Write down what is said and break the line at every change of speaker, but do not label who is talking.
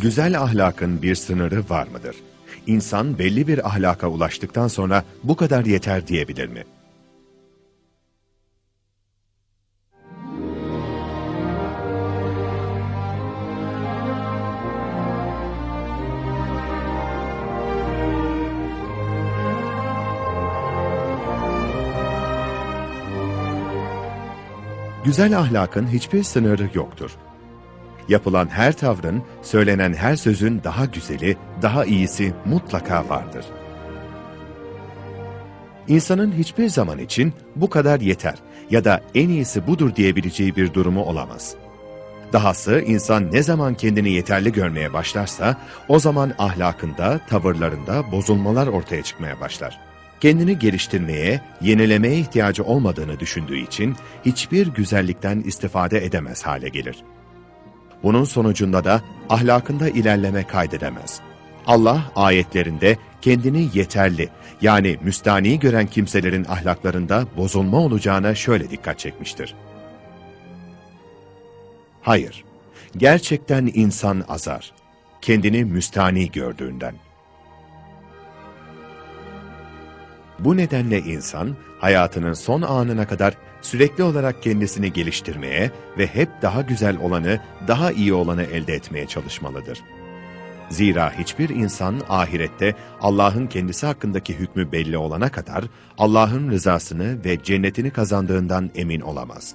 Güzel ahlakın bir sınırı var mıdır? İnsan belli bir ahlaka ulaştıktan sonra bu kadar yeter diyebilir mi? Güzel ahlakın hiçbir sınırı yoktur. Yapılan her tavrın, söylenen her sözün daha güzeli, daha iyisi mutlaka vardır. İnsanın hiçbir zaman için bu kadar yeter ya da en iyisi budur diyebileceği bir durumu olamaz. Dahası insan ne zaman kendini yeterli görmeye başlarsa, o zaman ahlakında, tavırlarında bozulmalar ortaya çıkmaya başlar. Kendini geliştirmeye, yenilemeye ihtiyacı olmadığını düşündüğü için hiçbir güzellikten istifade edemez hale gelir. Bunun sonucunda da ahlakında ilerleme kaydedemez. Allah ayetlerinde kendini yeterli yani müstani gören kimselerin ahlaklarında bozulma olacağına şöyle dikkat çekmiştir. Hayır, gerçekten insan azar, kendini müstani gördüğünden. Bu nedenle insan, hayatının son anına kadar sürekli olarak kendisini geliştirmeye ve hep daha güzel olanı, daha iyi olanı elde etmeye çalışmalıdır. Zira hiçbir insan ahirette Allah'ın kendisi hakkındaki hükmü belli olana kadar Allah'ın rızasını ve cennetini kazandığından emin olamaz.